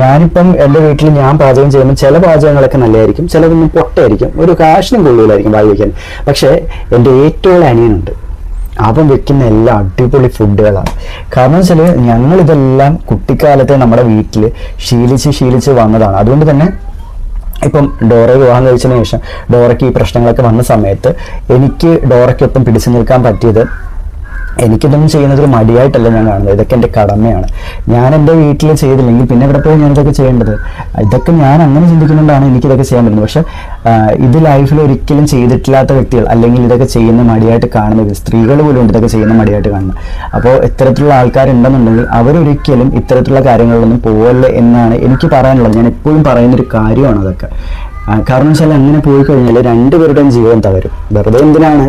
ഞാനിപ്പം എന്റെ വീട്ടിൽ ഞാൻ പാചകം ചെയ്യുമ്പോൾ ചില പാചകങ്ങളൊക്കെ നല്ലതായിരിക്കും ചിലതൊന്നും പൊട്ടായിരിക്കും ഒരു കാശിനും കൊള്ളൂലായിരിക്കും വായി വയ്ക്കാൻ പക്ഷേ എന്റെ ഏറ്റവും അനിയനുണ്ട്. അവൻ വെക്കുന്ന എല്ലാ അടിപൊളി ഫുഡുകളാണ്. കാരണം വെച്ചാൽ ഞങ്ങളിതെല്ലാം കുട്ടിക്കാലത്തെ നമ്മുടെ വീട്ടിൽ ശീലിച്ച് ശീലിച്ച് വന്നതാണ്. അതുകൊണ്ട് തന്നെ ഇപ്പം ഡോറ വിവാഹം കഴിച്ചതിന് ശേഷം ഡോറയ്ക്ക് ഈ പ്രശ്നങ്ങളൊക്കെ വന്ന സമയത്ത് എനിക്ക് ഡോറയ്ക്കൊപ്പം പിടിച്ചു നിൽക്കാൻ പറ്റിയത് എനിക്കിതൊന്നും ചെയ്യുന്നത് ഒരു മടിയായിട്ടല്ല ഞാൻ കാണുന്നത്. ഇതൊക്കെ എന്റെ കടമയാണ്. ഞാൻ എന്റെ വീട്ടിൽ ചെയ്തില്ലെങ്കിൽ പിന്നെ ഇവിടെ പോയി ഞാൻ ഇതൊക്കെ ചെയ്യേണ്ടത്? ഇതൊക്കെ ഞാൻ അങ്ങനെ ചിന്തിക്കുന്നുകൊണ്ടാണ് എനിക്കിതൊക്കെ ചെയ്യാൻ പറ്റുന്നത്. പക്ഷേ ഇത് ലൈഫിൽ ഒരിക്കലും ചെയ്തിട്ടില്ലാത്ത വ്യക്തികൾ അല്ലെങ്കിൽ ഇതൊക്കെ ചെയ്യുന്ന മടിയായിട്ട് കാണുന്നത് സ്ത്രീകൾ പോലും ഉണ്ട് ഇതൊക്കെ ചെയ്യുന്ന മടിയായിട്ട് കാണുന്നത് അപ്പോൾ ഇത്തരത്തിലുള്ള ആൾക്കാരുണ്ടെന്നുണ്ടെങ്കിൽ അവരൊരിക്കലും ഇത്തരത്തിലുള്ള കാര്യങ്ങളിലൊന്നും പോകല്ല എന്നാണ് എനിക്ക് പറയാനുള്ളത്. ഞാൻ എപ്പോഴും പറയുന്നൊരു കാര്യമാണ് അതൊക്കെ. കാരണം വെച്ചാൽ അങ്ങനെ പോയി കഴിഞ്ഞാൽ രണ്ടുപേരുടെയും ജീവൻ തകരും. വെറുതെ എന്തിനാണ്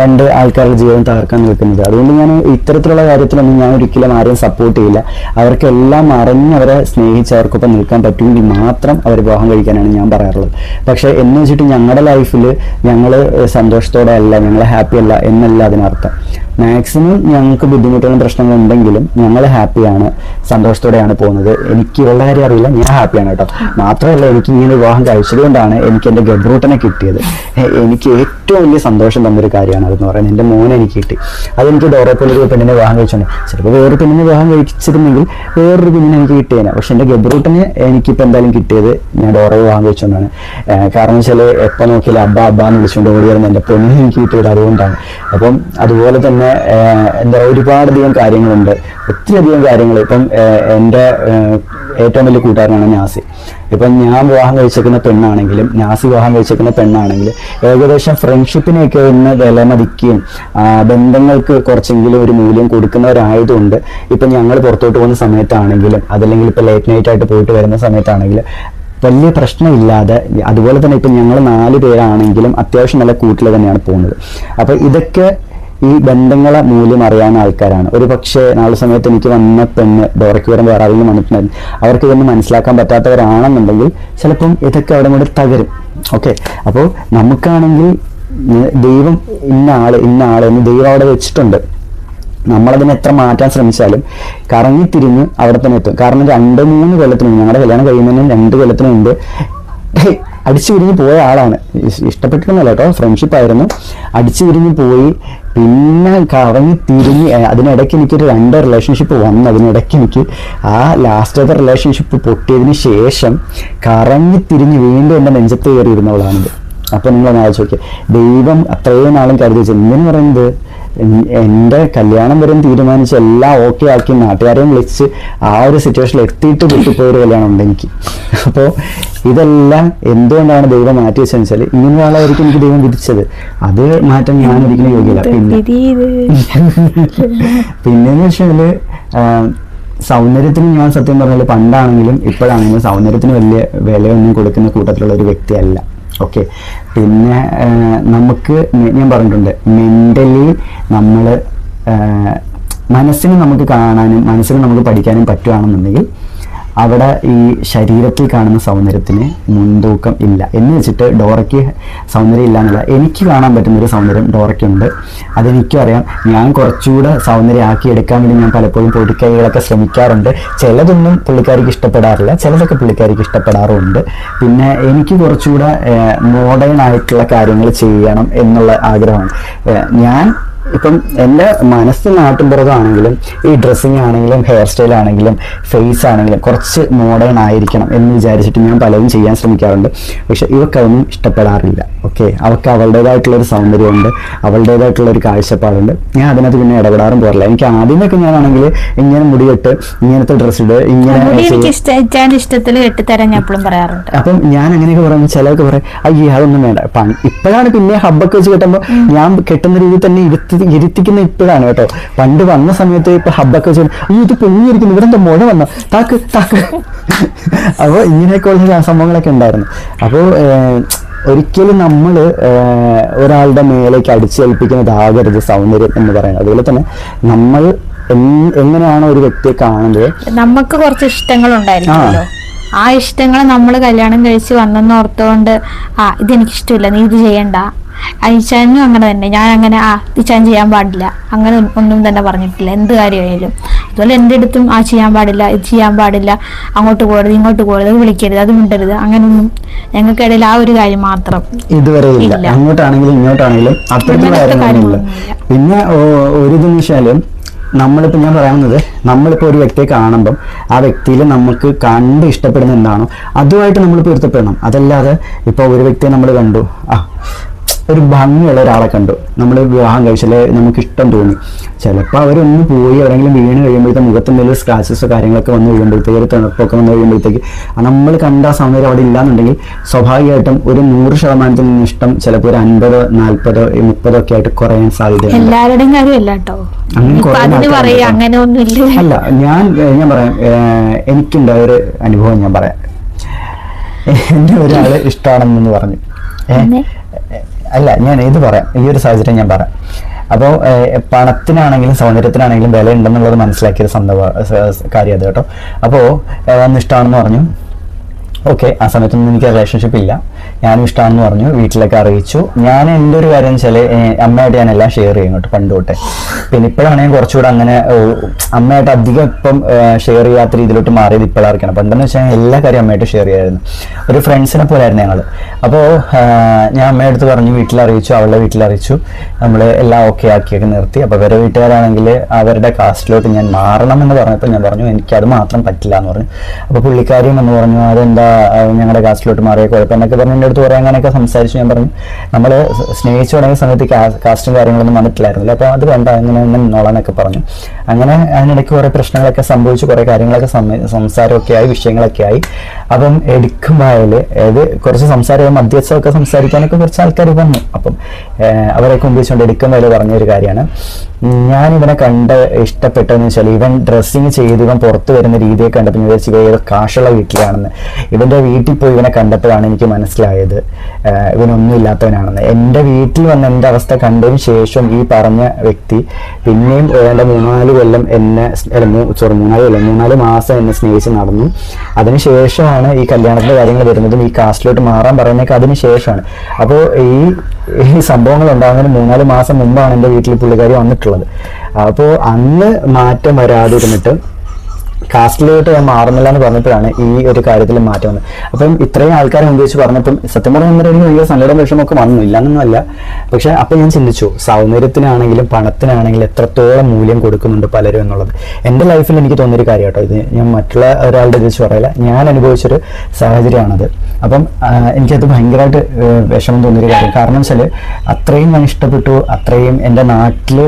രണ്ട് ആൾക്കാരുടെ ജീവൻ തകർക്കാൻ നിൽക്കുന്നത്? അതുകൊണ്ട് ഞാൻ ഇത്തരത്തിലുള്ള കാര്യത്തിലൊന്നും ഞാൻ ഒരിക്കലും ആരെയും സപ്പോർട്ട് ചെയ്യില്ല. അവർക്കെല്ലാം അറിഞ്ഞ് അവരെ സ്നേഹിച്ച് അവർക്കൊപ്പം നിൽക്കാൻ പറ്റുമെങ്കിൽ മാത്രം അവർ വിവാഹം കഴിക്കാനാണ് ഞാൻ പറയാറുള്ളത്. പക്ഷേ എന്ന് വെച്ചിട്ട് ഞങ്ങളുടെ ലൈഫിൽ ഞങ്ങൾ സന്തോഷത്തോടെ അല്ല ഞങ്ങൾ ഹാപ്പി അല്ല എന്നല്ല അതിനർത്ഥം. മാക്സിമം ഞങ്ങൾക്ക് ബുദ്ധിമുട്ടുകളും പ്രശ്നങ്ങളും ഉണ്ടെങ്കിലും ഞങ്ങൾ ഹാപ്പിയാണ് സന്തോഷത്തോടെയാണ് പോകുന്നത്. എനിക്ക് ഉള്ള കാര്യം അറിയില്ല ഞാൻ ഹാപ്പിയാണ് കേട്ടോ. മാത്രമല്ല എനിക്ക് ഇങ്ങനെ വിവാഹം കഴിച്ചതുകൊണ്ടാണ് എനിക്ക് എന്റെ ഗബ്രൂട്ടനെ കിട്ടിയത്. എനിക്ക് ഏറ്റവും വലിയ സന്തോഷം തന്നൊരു കാര്യമാണ് അതെന്ന് പറയുന്നത് എന്റെ മോനെ എനിക്ക് കിട്ടി. അതെനിക്ക് ഡോറോപ്പോലെ ഒരു പെണ്ണിനെ വിവാഹം കഴിച്ചോണ്ട്. ചിലപ്പോൾ വേറൊരു പെണ്ണിനെ വിവാഹം കഴിച്ചിരുന്നെങ്കിൽ വേറൊരു പെണ്ണിനെ എനിക്ക് കിട്ടിയേനെ. പക്ഷെ എന്റെ ഗബ്രൂട്ടനെ എനിക്കിപ്പോൾ എന്തായാലും കിട്ടിയത് ഞാൻ ഡോറോ വിവാഹം കഴിച്ചുകൊണ്ടാണ് കാരണം വെച്ചാൽ എപ്പോൾ നോക്കിയാൽ അബ്ബ അബ്ബ എന്ന് വിളിച്ചുകൊണ്ട് ഓടി എന്റെ പെണ്ണിനെ എനിക്ക് കിട്ടിയത് അതുകൊണ്ടാണ്. അപ്പം അതുപോലെ തന്നെ എന്താ ഒരുപാടധികം കാര്യങ്ങളുണ്ട്. ഒത്തിരിയധികം കാര്യങ്ങൾ. ഇപ്പം എന്റെ ഏറ്റവും വലിയ കൂട്ടുകാരനാണ് നാസി. ഇപ്പം ഞാൻ വിവാഹം കഴിച്ചേക്കുന്ന പെണ്ണാണെങ്കിലും നാസി വിവാഹം കഴിച്ചേക്കുന്ന പെണ്ണാണെങ്കിലും ഏകദേശം ഫ്രണ്ട്ഷിപ്പിനെയൊക്കെ ഒന്ന് വിലമതിക്കുകയും ബന്ധങ്ങൾക്ക് കുറച്ചെങ്കിലും ഒരു മൂല്യം കൊടുക്കുന്നവരായതുകൊണ്ട് ഇപ്പം ഞങ്ങൾ പുറത്തോട്ട് പോകുന്ന സമയത്താണെങ്കിലും അതല്ലെങ്കിൽ ഇപ്പം ലേറ്റ് നൈറ്റ് ആയിട്ട് പോയിട്ട് വരുന്ന സമയത്താണെങ്കിലും വലിയ പ്രശ്നമില്ലാതെ അതുപോലെ തന്നെ ഇപ്പം ഞങ്ങൾ നാല് പേരാണെങ്കിലും അത്യാവശ്യം നല്ല കൂട്ടിൽ തന്നെയാണ് പോകുന്നത്. അപ്പോൾ ഇതൊക്കെ ഈ ബന്ധങ്ങളെ മൂല്യം അറിയാവുന്ന ആൾക്കാരാണ്. ഒരു പക്ഷേ നാളെ സമയത്ത് എനിക്ക് വന്ന പെണ്ണ് ഡോറയ്ക്ക് വരുമ്പോൾ വേറെ ആരെങ്കിലും വന്നിട്ടുണ്ടായിരുന്നു അവർക്ക് ഇതൊന്നും മനസ്സിലാക്കാൻ പറ്റാത്തവരാണെന്നുണ്ടെങ്കിൽ ചിലപ്പം ഇതൊക്കെ അവിടെ കൂടെ തകരും. ഓക്കെ? അപ്പോൾ നമുക്കാണെങ്കിൽ ദൈവം ഇന്ന ആൾ ഇന്ന ആൾ എന്ന് ദൈവം അവിടെ വെച്ചിട്ടുണ്ട്. നമ്മളതിനെ എത്ര മാറ്റാൻ ശ്രമിച്ചാലും കറങ്ങി തിരിഞ്ഞ് അവിടെ തന്നെ എത്തും. കാരണം രണ്ട് മൂന്ന് കൊല്ലത്തിന് ഞങ്ങളുടെ കല്യാണം കഴിയുന്നതിന് രണ്ട് കൊല്ലത്തിന് മുമ്പ് അടിച്ചു വിരിഞ്ഞ് പോയ ആളാണ്. ഇഷ്ടപ്പെട്ടിരുന്നല്ല കേട്ടോ ഫ്രണ്ട്ഷിപ്പ് ആയിരുന്നു. അടിച്ചു വിരിഞ്ഞ് പോയി പിന്നെ കറങ്ങി തിരിഞ്ഞ് അതിനിടയ്ക്ക് എനിക്കൊരു രണ്ട് റിലേഷൻഷിപ്പ് വന്നു. അതിനിടയ്ക്ക് എനിക്ക് ആ ലാസ്റ്റത്തെ റിലേഷൻഷിപ്പ് പൊട്ടിയതിന് ശേഷം കറങ്ങി തിരിഞ്ഞ് വീണ്ടും എന്റെ നെഞ്ചത്ത് കയറിയിരുന്നവളാണിത് അപ്പോൾ അപ്പൊ നിങ്ങൾ ആലോചിച്ച് നോക്കിയേ ദൈവം അത്രയും നാളും കരുതി വെച്ചു ഇങ്ങനെ പറയുന്നത് എൻ- എന്റെ കല്യാണം വരെ തീരുമാനിച്ച് എല്ലാം ഓക്കെ ആക്കി നാട്ടുകാരെയും വിളിച്ച് ആ ഒരു സിറ്റുവേഷനിൽ എത്തിയിട്ട് വിട്ടുപോയൊരു കല്യാണം ഉണ്ട് എനിക്ക്. അപ്പോൾ ഇതെല്ലാം എന്തുകൊണ്ടാണ് ദൈവം മാറ്റി വെച്ചതെന്ന് വെച്ചാൽ ഇങ്ങനെ ആളായിരിക്കും എനിക്ക് ദൈവം വിധിച്ചത്. അത് മാറ്റം ഞാൻ ഒരിക്കലും യോഗ്യല്ല പിന്നെ. പിന്നെന്ന് വെച്ചാൽ സൗന്ദര്യത്തിന് ഞാൻ സത്യം പറഞ്ഞാൽ പണ്ടാണെങ്കിലും ഇപ്പോഴാണെങ്കിലും സൗന്ദര്യത്തിന് വലിയ വിലയൊന്നും കൊടുക്കുന്ന കൂട്ടത്തിലുള്ള ഒരു വ്യക്തിയല്ല. ഓക്കെ പിന്നെ നമുക്ക് ഞാൻ പറഞ്ഞിട്ടുണ്ട് മെന്റലി നമ്മൾ മനസ്സിന് നമുക്ക് കാണാനും മനസ്സിന് നമുക്ക് പഠിക്കാനും പറ്റുകയാണെന്നുണ്ടെങ്കിൽ അവിടെ ഈ ശരീരത്തിൽ കാണുന്ന സൗന്ദര്യത്തിന് മുൻതൂക്കം ഇല്ല. എന്ന് വെച്ചിട്ട് ഡോറയ്ക്ക് സൗന്ദര്യം ഇല്ല എന്നുള്ള എനിക്ക് കാണാൻ പറ്റുന്ന ഒരു സൗന്ദര്യം ഡോറയ്ക്കുണ്ട്. അതെനിക്കും അറിയാം. ഞാൻ കുറച്ചുകൂടെ സൗന്ദര്യം ആക്കി എടുക്കാൻ വേണ്ടി ഞാൻ പലപ്പോഴും പൊടിക്കൈകളൊക്കെ ശ്രമിക്കാറുണ്ട്. ചിലതൊന്നും പുള്ളിക്കാരിക്ക് ഇഷ്ടപ്പെടാറില്ല. ചിലതൊക്കെ പുള്ളിക്കാരിക്ക് ഇഷ്ടപ്പെടാറുണ്ട് പിന്നെ എനിക്ക് കുറച്ചുകൂടെ മോഡേൺ ആയിട്ടുള്ള കാര്യങ്ങൾ ചെയ്യണം എന്നുള്ള ആഗ്രഹമാണ്. ഞാൻ ഇപ്പം എന്റെ മനസ്സ് നാട്ടിൻപുറത്താണെങ്കിലും ഈ ഡ്രസ്സിങ് ആണെങ്കിലും ഹെയർ സ്റ്റൈൽ ആണെങ്കിലും ഫേസ് ആണെങ്കിലും കുറച്ച് മോഡേൺ ആയിരിക്കണം എന്ന് വിചാരിച്ചിട്ട് ഞാൻ പലതും ചെയ്യാൻ ശ്രമിക്കാറുണ്ട്. പക്ഷെ ഇവക്കതൊന്നും ഇഷ്ടപ്പെടാറില്ല. ഓക്കെ അവൾക്ക് അവളുടേതായിട്ടുള്ള ഒരു സൗന്ദര്യമുണ്ട് അവളുടേതായിട്ടുള്ള ഒരു കാഴ്ചപ്പാടുണ്ട്. ഞാൻ അതിനകത്ത് പിന്നെ ഇടപെടാറും പോറില്ല എനിക്ക് ആദ്യമൊക്കെ ഞാനാണെങ്കിൽ ഇങ്ങനെ മുടിയിട്ട് ഇങ്ങനത്തെ ഡ്രസ്സ് ഇട് ഇങ്ങനെ ഇഷ്ടത്തിൽ കെട്ടിത്തരാൻ ഞാൻ എപ്പോഴും പറയാറുണ്ട്. അപ്പം ഞാൻ അങ്ങനെയൊക്കെ പറയുമ്പോൾ ചിലർക്ക് പറയും അയ്യേ അതൊന്നും വേണ്ട. ഇപ്പോഴാണ് പിന്നെ ഹബ്ബൊക്കെ വെച്ച് കെട്ടുമ്പോൾ ഞാൻ കെട്ടുന്ന രീതിയിൽ തന്നെ ഇരുത്തി ഇരുത്തിക്കുന്ന ഇപ്പോഴാണ് കേട്ടോ. പണ്ട് വന്ന സമയത്ത് ഇപ്പൊ ഹബ്ബൊക്കെ വെച്ച് അയ്യോ ഇത് പൊങ്ങിയിരിക്കുന്നു. ഇവിടെ എന്താ മുഴ വന്ന? താക്ക് താക്ക്. അപ്പോൾ ഇങ്ങനെയൊക്കെയുള്ള സംഭവങ്ങളൊക്കെ ഉണ്ടായിരുന്നു. അപ്പോൾ ഒരിക്കലും നമ്മൾ ഒരാളുടെ മേലേക്ക് അടിച്ചേൽപ്പിക്കുന്നതാകരുത് സൗന്ദര്യം എന്ന് പറയുന്നത്. അതുപോലെ തന്നെ നമ്മൾ എങ്ങനെയാണ് ഒരു വ്യക്തിയെ കാണുന്നത് നമുക്ക് കുറച്ച് ഇഷ്ടങ്ങൾ ഉണ്ടായിരുന്നു ആ ഇഷ്ടങ്ങൾ നമ്മൾ കല്യാണം കഴിച്ച് വന്നെന്ന് ഓർത്തുകൊണ്ട് ആ ഇതെനിക്ക് ഇഷ്ടമില്ല നീ ഇത് ചെയ്യണ്ട. അയച്ചാനും അങ്ങനെ തന്നെ. ഞാൻ അങ്ങനെ ആ ഇച്ചാൻ ചെയ്യാൻ പാടില്ല. അങ്ങനെ ഒന്നും തന്നെ പറഞ്ഞിട്ടില്ല. എന്ത് കാര്യമായാലും. അതുപോലെ എന്റെ അടുത്തും ആ ചെയ്യാൻ പാടില്ല ഇത് ചെയ്യാൻ പാടില്ല അങ്ങോട്ട് പോകരുത് ഇങ്ങോട്ട് പോകരുത് വിളിക്കരുത് അത് മിണ്ടരുത് അങ്ങനെയൊന്നും ഞങ്ങൾക്കിടയിൽ ആ ഒരു കാര്യം മാത്രം ഇതുവരെ ഇല്ല. അങ്ങോട്ടാണെങ്കിലും ഇങ്ങോട്ടാണെങ്കിലും അത്തരത്തിലുള്ള. പിന്നെ ഒരു ഇതെന്ന് വെച്ചാൽ നമ്മളിപ്പോൾ ഞാൻ പറയാവുന്നത് നമ്മളിപ്പോൾ ഒരു വ്യക്തിയെ കാണുമ്പം ആ വ്യക്തിയിൽ നമുക്ക് കണ്ട് ഇഷ്ടപ്പെടുന്ന എന്താണോ അതുമായിട്ട് നമ്മൾ പൊരുത്തപ്പെടണം അതല്ലാതെ ഇപ്പോൾ ഒരു വ്യക്തിയെ നമ്മൾ കണ്ടു ആ ഒരു ഭംഗിയുള്ള ഒരാളെ കണ്ടു. നമ്മൾ വിവാഹം കഴിച്ചാലേ നമുക്ക് ഇഷ്ടം തോന്നി. ചിലപ്പോൾ അവരൊന്ന് പോയി എവിടെയെങ്കിലും വീണ് കഴിയുമ്പോഴത്തെ മുഖത്ത് എന്തെങ്കിലും സ്ക്രാച്ചസോ കാര്യങ്ങളൊക്കെ വന്ന് കഴിയുമ്പോഴത്തേക്ക് ഒരു തണുപ്പൊക്കെ വന്ന് കഴിയുമ്പോഴത്തേക്ക് നമ്മൾ കണ്ട ആ സൗന്ദര്യം അവിടെ ഇല്ലാന്നുണ്ടെങ്കിൽ സ്വാഭാവികമായിട്ടും ഒരു നൂറ് ശതമാനത്തിൽ നിന്ന് ഇഷ്ടം ചിലപ്പോൾ ഒരു അൻപതോ നാൽപ്പതോ മുപ്പതോ ഒക്കെ ആയിട്ട് കുറയാൻ സാധ്യതയുണ്ട്. എല്ലാവരുടെയും കാര്യമല്ല കേട്ടോ. അല്ല ഞാൻ ഞാൻ പറയാം. എനിക്കുണ്ടായ ഒരു അനുഭവം ഞാൻ പറയാം. എന്നെ ഒരാൾ ഇഷ്ടമാണെന്ന് പറഞ്ഞു. ഏഹ്? അല്ല ഞാൻ ഇത് പറയാം. ഈ ഒരു സാഹചര്യം ഞാൻ പറയാം. അപ്പോൾ പണത്തിനാണെങ്കിലും സൗന്ദര്യത്തിനാണെങ്കിലും വില ഉണ്ടെന്നുള്ളത് മനസ്സിലാക്കിയൊരു സംഭവ കാര്യം അത് കേട്ടോ. അപ്പോൾ അന്ന് ഇഷ്ടമാണെന്ന് പറഞ്ഞു. ഓക്കെ ആ സമയത്തൊന്നും എനിക്ക് റിലേഷൻഷിപ്പ് ഇല്ല. ഞാനും ഇഷ്ടമാണെന്ന് പറഞ്ഞു വീട്ടിലൊക്കെ അറിയിച്ചു. ഞാൻ എന്റെ ഒരു കാര്യം വെച്ചാൽ അമ്മയായിട്ട് ഞാൻ എല്ലാം ഷെയർ ചെയ്യും കേട്ടോ പണ്ട് തൊട്ടേ. പിന്നെ ഇപ്പോഴാണ് ഞാൻ കുറച്ചുകൂടെ അങ്ങനെ അമ്മയായിട്ട് അധികം ഇപ്പം ഷെയർ ചെയ്യാത്ത രീതിയിലോട്ട് മാറിയത് ഇപ്പോഴായിരിക്കണം. പണ്ടെന്ന് വെച്ചാൽ എല്ലാ കാര്യം അമ്മയായിട്ട് ഷെയർ ചെയ്യായിരുന്നു. ഒരു ഫ്രണ്ട്സിനെ പോലെ ആയിരുന്നു ഞങ്ങൾ അപ്പോൾ ഞാൻ അമ്മയുടെ അടുത്ത് പറഞ്ഞു വീട്ടിൽ അറിയിച്ചു അവളുടെ വീട്ടിൽ അറിയിച്ചു നമ്മൾ എല്ലാം ഓക്കെ ആക്കിയൊക്കെ നിർത്തി. അപ്പോൾ വേറെ വീട്ടുകാരാണെങ്കിൽ അവരുടെ കാസ്റ്റിലോട്ട് ഞാൻ മാറണം എന്ന് പറഞ്ഞപ്പോൾ ഞാൻ പറഞ്ഞു എനിക്കത് മാത്രം പറ്റില്ല എന്ന് പറഞ്ഞു. അപ്പോൾ പുള്ളിക്കാരിയും എന്ന് പറഞ്ഞു അതെന്താ ഞങ്ങളുടെ കാസ്റ്റിലോട്ട് മാറിയ കുഴപ്പം? എന്നൊക്കെ പറഞ്ഞ് അടുത്ത് കുറേ അങ്ങനെയൊക്കെ സംസാരിച്ചു. ഞാൻ പറഞ്ഞു നമ്മൾ സ്നേഹിച്ചു തുടങ്ങിയ സമയത്ത് കാസ്റ്റും കാര്യങ്ങളൊന്നും വന്നിട്ടില്ലായിരുന്നില്ല. അപ്പോൾ അത് വേണ്ട അങ്ങനെ ഒന്നും നോളാനൊക്കെ പറഞ്ഞു. അങ്ങനെ അതിനിടയ്ക്ക് കുറേ പ്രശ്നങ്ങളൊക്കെ സംഭവിച്ചു കുറേ കാര്യങ്ങളൊക്കെ സംസാരമൊക്കെ ആയി വിഷയങ്ങളൊക്കെ ആയി. അപ്പം എടുക്കുമ്പോൾ അത് കുറച്ച് സംസാരം മധ്യസ്ഥമൊക്കെ സംസാരിക്കാനൊക്കെ കുറച്ച് ആൾക്കാർ വന്നു. അപ്പം അവരെ കൊണ്ടുവച്ചുകൊണ്ട് എടുക്കുമ്പോൾ പറഞ്ഞൊരു കാര്യമാണ്. ഞാൻ ഇവനെ കണ്ട് ഇഷ്ടപ്പെട്ടതെന്ന് വെച്ചാൽ ഇവൻ ഡ്രസ്സിങ് ചെയ്ത് ഇവൻ പുറത്തു വരുന്ന രീതിയെ കണ്ടപ്പോൾ ഞാൻ വിചാരിച്ചു ഏതോ കാശുള്ള വീട്ടിലാണെന്ന്. ഇവന്റെ വീട്ടിൽ പോയി ഇവനെ കണ്ടപ്പോഴാണ് എനിക്ക് മനസ്സിലായത് ഇവനൊന്നും ഇല്ലാത്തവനാണെന്ന്. എന്റെ വീട്ടിൽ വന്ന എന്റെ അവസ്ഥ കണ്ടതിന് ശേഷം ഈ പറഞ്ഞ വ്യക്തി പിന്നെയും ഏതാണ്ട് മൂന്നാൽ കൊല്ലം എന്നെ സോറി മൂന്നാൽ കൊല്ലം മൂന്നാൽ മാസം എന്നെ സ്നേഹിച്ച് നടന്നു. അതിനുശേഷമാണ് ഈ കല്യാണത്തിന്റെ കാര്യങ്ങൾ വരുന്നതും ഈ കാസ്റ്റിലോട്ട് മാറാൻ പറയുന്നതൊക്കെ അതിന് ശേഷമാണ്. അപ്പോൾ ഈ ഈ സംഭവങ്ങൾ ഉണ്ടാകുന്നതിന് മൂന്നാൽ മാസം മുമ്പാണ് എന്റെ വീട്ടിൽ പുള്ളിക്കാരി വന്നിട്ടുള്ളത്. അപ്പോൾ അന്ന് മാറ്റം വരാതിരുന്നിട്ട് കാസ്റ്റിലോട്ട് ഞാൻ മാറുന്നില്ല എന്ന് പറഞ്ഞപ്പോഴാണ് ഈ ഒരു കാര്യത്തിൽ മാറ്റം വന്നത്. അപ്പം ഇത്രയും ആൾക്കാരെ മുമ്പ് വെച്ച് പറഞ്ഞപ്പം സത്യം പറഞ്ഞാൽ എനിക്ക് ഭയങ്കര സങ്കടം വിഷമമൊക്കെ വന്നു. ഇല്ലാന്നൊന്നുമല്ല. പക്ഷെ അപ്പം ഞാൻ ചിന്തിച്ചു സൗന്ദര്യത്തിനാണെങ്കിലും പണത്തിനാണെങ്കിലും എത്രത്തോളം മൂല്യം കൊടുക്കുന്നുണ്ട് പലരും എന്നുള്ളത്. എന്റെ ലൈഫിൽ എനിക്ക് തോന്നിയൊരു കാര്യം കേട്ടോ ഇത്. ഞാൻ മറ്റുള്ള ഒരാളുടെ ഇത് പറയില്ല ഞാൻ അനുഭവിച്ചൊരു സാഹചര്യമാണത്. അപ്പം എനിക്കത് ഭയങ്കരമായിട്ട് വിഷമം തോന്നിയൊരു കാര്യം. കാരണം വെച്ചാൽ അത്രയും ഞാൻ ഇഷ്ടപ്പെട്ടു അത്രയും എന്റെ നാട്ടിൽ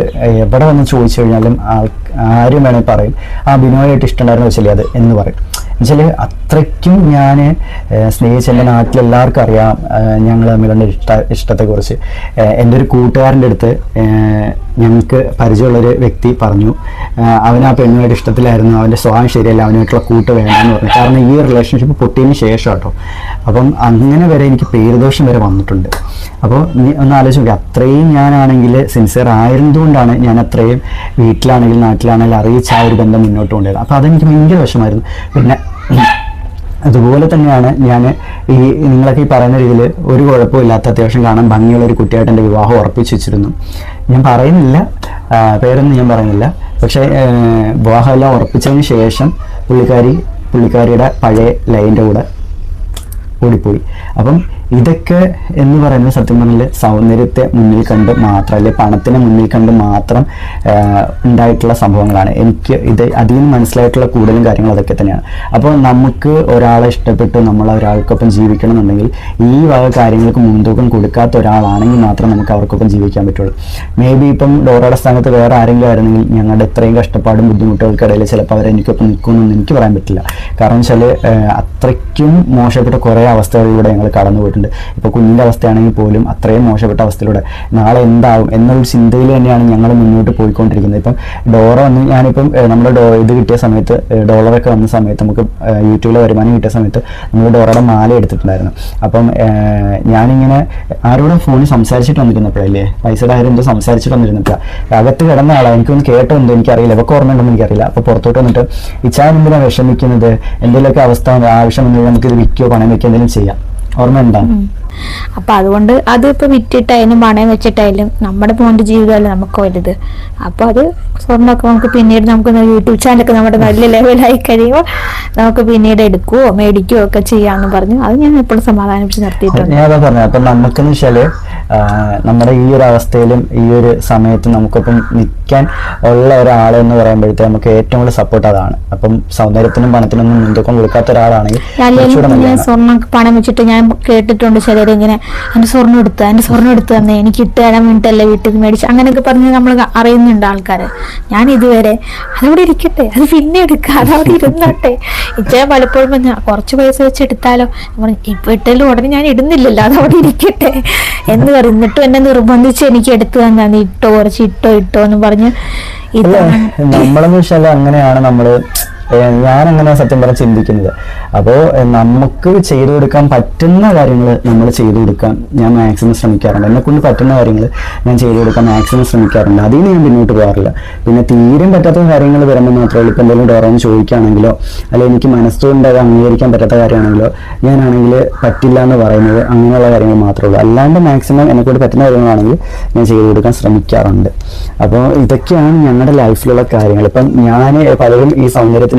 എവിടെ വന്ന് ചോദിച്ചു കഴിഞ്ഞാലും ആൾ ആരും വേണമെങ്കിൽ പറയും ആ ബിനോയായിട്ട് ഇഷ്ടമുണ്ടായിരുന്നു വെച്ചില്ലേ അത് എന്ന് പറയും. എന്നുവെച്ചാൽ അത്രയ്ക്കും ഞാൻ സ്നേഹിച്ച എന്റെ നാട്ടിലെല്ലാവർക്കും അറിയാം ഞങ്ങൾ തമ്മിലുള്ള ഇഷ്ട ഇഷ്ടത്തെക്കുറിച്ച്. എന്റെ ഒരു കൂട്ടുകാരന്റെ അടുത്ത് ഞങ്ങൾക്ക് പരിചയമുള്ളൊരു വ്യക്തി പറഞ്ഞു അവൻ ആ പെണ്ണുമായിട്ട് ഇഷ്ടത്തിലായിരുന്നു അവന്റെ സ്വഭാവം ശരിയല്ല അവനുമായിട്ടുള്ള കൂട്ട് വേണമെന്ന് പറഞ്ഞു. കാരണം ഈ റിലേഷൻഷിപ്പ് പൊട്ടിയതിന് ശേഷം കേട്ടോ. അപ്പം അങ്ങനെ വരെ എനിക്ക് പേരുദോഷം വരെ വന്നിട്ടുണ്ട്. അപ്പോൾ നീ ഒന്ന് ആലോചിച്ച് നോക്കി അത്രയും ഞാനാണെങ്കിൽ സിൻസിയർ ആയിരുന്നതുകൊണ്ടാണ് ഞാൻ അത്രയും വീട്ടിലാണെങ്കിലും നാട്ടിലാണെങ്കിലും അറിയിച്ച ആ ഒരു ബന്ധം മുന്നോട്ട് കൊണ്ടുപോയത്. അപ്പോൾ അതെനിക്ക് ഭയങ്കര വിഷമായിരുന്നു പിന്നെ അതുപോലെ തന്നെയാണ് ഞാൻ ഈ നിങ്ങളൊക്കെ ഈ പറയുന്ന രീതിയിൽ ഒരു കുഴപ്പമില്ലാത്ത അത്യാവശ്യം കാണാൻ ഭംഗിയുള്ള ഒരു കുട്ടിയായിട്ട് എന്റെ വിവാഹം ഉറപ്പിച്ചു വെച്ചിരുന്നു. ഞാൻ പറയുന്നില്ല പേരൊന്നും ഞാൻ പറയുന്നില്ല. പക്ഷേ വിവാഹമെല്ലാം ഉറപ്പിച്ചതിന് ശേഷം പുള്ളിക്കാരി പുള്ളിക്കാരിയുടെ പഴയ ലൈന്റെ കൂടെ ഓടിപ്പോയി. അപ്പം ഇതൊക്കെ എന്ന് പറയുന്നത് സത്യം പറഞ്ഞാൽ സൗന്ദര്യത്തെ മുന്നിൽ കണ്ട് മാത്രം അല്ലെ പണത്തിനെ മുന്നിൽ കണ്ട് മാത്രം ഉണ്ടായിട്ടുള്ള സംഭവങ്ങളാണ്. എനിക്ക് ഇത് അതിൽ നിന്ന് മനസ്സിലായിട്ടുള്ള കൂടുതലും കാര്യങ്ങൾ അതൊക്കെ തന്നെയാണ്. അപ്പോൾ നമുക്ക് ഒരാളെ ഇഷ്ടപ്പെട്ട് നമ്മൾ ഒരാൾക്കൊപ്പം ജീവിക്കണം എന്നുണ്ടെങ്കിൽ ഈ വക കാര്യങ്ങൾക്ക് മുൻതൂക്കം കൊടുക്കാത്ത ഒരാളാണെങ്കിൽ മാത്രം നമുക്ക് അവർക്കൊപ്പം ജീവിക്കാൻ പറ്റുള്ളൂ. മേ ബി ഇപ്പം ഡോറയുടെ സ്ഥാനത്ത് വേറെ ആരെങ്കിലും ആയിരുന്നെങ്കിൽ ഞങ്ങളുടെ ഇത്രയും കഷ്ടപ്പാടും ബുദ്ധിമുട്ടുകൾക്കിടയിൽ ചിലപ്പോൾ അവർ എനിക്കൊപ്പം നിൽക്കുമെന്നൊന്നും എനിക്ക് പറയാൻ പറ്റില്ല. കാരണം വെച്ചാൽ അത്രയ്ക്കും മോശപ്പെട്ട കുറേ അവസ്ഥകളിലൂടെ ഞങ്ങൾ കടന്നു ഇപ്പോൾ കുഞ്ഞിന്റെ അവസ്ഥയാണെങ്കിൽ പോലും അത്രയും മോശപ്പെട്ട അവസ്ഥയിലൂടെ നാളെ എന്താവും എന്നൊരു ചിന്തയിൽ തന്നെയാണ് ഞങ്ങൾ മുന്നോട്ട് പോയിക്കൊണ്ടിരിക്കുന്നത്. ഇപ്പം ഡോറ വന്ന് ഞാനിപ്പം നമ്മുടെ ഡോ ഇത് കിട്ടിയ സമയത്ത് ഡോളറൊക്കെ വന്ന സമയത്ത് നമുക്ക് യൂട്യൂബിലെ വരുമാനം കിട്ടിയ സമയത്ത് നമ്മൾ ഡോറയുടെ മാല എടുത്തിട്ടുണ്ടായിരുന്നു. അപ്പം ഞാനിങ്ങനെ ആരോടും ഫോണിൽ സംസാരിച്ചിട്ട് വന്നിരുന്നപ്പോഴല്ലേ പൈസയുടെ കാര്യം എന്തോ സംസാരിച്ചിട്ട് വന്നിരുന്നപ്പോഴാണ് അകത്ത് കിടന്ന ആളാണ് എനിക്കൊന്ന് കേട്ടോ എന്തോ എനിക്കറിയില്ല ഇവക്ക് ഓർമ്മയുണ്ടെന്ന് എനിക്കറിയില്ല. അപ്പോൾ പുറത്തോട്ട് വന്നിട്ട് ഇച്ചാൻ എന്തിനാണ് വിഷമിക്കുന്നത്? എന്തെങ്കിലുമൊക്കെ അവസ്ഥ ആവശ്യം വന്നു നമുക്ക് ഇത് വിൽക്കുകയോ പണം വെക്കുകയോ എന്തെങ്കിലും ചെയ്യാം. ഓർമ്മയുണ്ടോ? അപ്പൊ അതുകൊണ്ട് അത് ഇപ്പോൾ വിറ്റിട്ടായാലും പണയം വെച്ചിട്ടായാലും നമ്മുടെ മോന്റെ ജീവിതമല്ല നമുക്ക് വലുത്. അപ്പോൾ അത് സ്വർണമൊക്കെ നമുക്ക് പിന്നീട് നമുക്ക് യൂട്യൂബ് ചാനലൊക്കെ നമ്മുടെ നല്ല ലെവലായി കഴിയുമ്പോൾ നമുക്ക് പിന്നീട് എടുക്കുകയോ മേടിക്കുകയോ ഒക്കെ ചെയ്യാന്ന് പറഞ്ഞു അത് ഞാൻ എപ്പോഴും സമാധാനിപ്പിച്ച് നിർത്തിയിട്ടുണ്ട്. ഞാൻ അതാ പറഞ്ഞത് അപ്പം നമുക്കെന്ന് വെച്ചാൽ നമ്മുടെ ഈ ഒരു അവസ്ഥയിലും ഈ ഒരു സമയത്ത് നമുക്കൊപ്പം നിൽക്കാൻ ഉള്ള ഒരാളെന്ന് പറയുമ്പോഴത്തെ നമുക്ക് ഏറ്റവും കൂടുതൽ സപ്പോർട്ട് അതാണ്. അപ്പം സൗന്ദര്യത്തിനും പണത്തിനൊന്നും മുൻതൂക്കം കൊടുക്കാത്ത ഒരാളാണെങ്കിൽ ഞാൻ സ്വർണം പണം വെച്ചിട്ട് ഞാൻ കേട്ടിട്ടുണ്ട് ചിലരിങ്ങനെ എന്റെ സ്വർണം എടുത്തു? എന്റെ സ്വർണം എടുത്തു തന്നെ എനിക്ക് ഇട്ട് തരാൻ വീട്ടിൽ നിന്ന് മേടിച്ച്? അങ്ങനെയൊക്കെ പറഞ്ഞ് നമ്മൾ അറിയുന്നുണ്ട് ആൾക്കാർ ഞാൻ ഇതുവരെ അതവിടെ ഇരിക്കട്ടെ. അത് പിന്നെ എടുക്കാം. അതവിടെ ഇരുന്നട്ടെ. ഇച്ചാ പലപ്പോഴും കുറച്ച് പൈസ വെച്ച് എടുത്താലോ? ഇപ്പൊ ഇട്ടാലും ഉടനെ ഞാൻ ഇടുന്നില്ലല്ലോ. അതവിടെ ഇരിക്കട്ടെ. എന്ന് പറയും എന്നിട്ടും എന്നെ നിർബന്ധിച്ച് എനിക്ക് എടുത്തു തന്നെ. ഇട്ടോ കുറച്ച് ഇട്ടോ ഇട്ടോ എന്ന് പറഞ്ഞ് നമ്മളെന്ന് വെച്ചാൽ അങ്ങനെയാണ് നമ്മൾ ഞാനങ്ങനെ സത്യം പറഞ്ഞാൽ ചിന്തിക്കുന്നത്. അപ്പോൾ നമുക്ക് ചെയ്തു കൊടുക്കാൻ പറ്റുന്ന കാര്യങ്ങൾ നമ്മൾ ചെയ്തു കൊടുക്കാൻ ഞാൻ മാക്സിമം ശ്രമിക്കാറുണ്ട്. എന്നെ കൊണ്ട് പറ്റുന്ന കാര്യങ്ങൾ ഞാൻ ചെയ്തു കൊടുക്കാൻ മാക്സിമം ശ്രമിക്കാറുണ്ട്. അതിന് ഞാൻ പിന്നോട്ട് പോകാറില്ല. പിന്നെ തീരെയും പറ്റാത്ത കാര്യങ്ങൾ വരുമ്പോൾ മാത്രമേ ഉള്ളൂ. ഇപ്പം എന്തെങ്കിലും ഡോറോന്ന് ചോദിക്കുകയാണെങ്കിലോ അല്ലെങ്കിൽ എനിക്ക് മനസ്സുകൊണ്ട് അത് അംഗീകരിക്കാൻ പറ്റാത്ത കാര്യമാണെങ്കിലോ ഞാനാണെങ്കിൽ പറ്റില്ല എന്ന് പറയുന്നത് അങ്ങനെയുള്ള കാര്യങ്ങൾ മാത്രമേ ഉള്ളൂ. അല്ലാണ്ട് മാക്സിമം എന്നെ കൊണ്ട് പറ്റുന്ന കാര്യങ്ങളാണെങ്കിൽ ഞാൻ ചെയ്തു കൊടുക്കാൻ ശ്രമിക്കാറുണ്ട്. അപ്പോൾ ഇതൊക്കെയാണ് ഞങ്ങളുടെ ലൈഫിലുള്ള കാര്യങ്ങൾ. ഇപ്പം ഞാൻ പലരും ഈ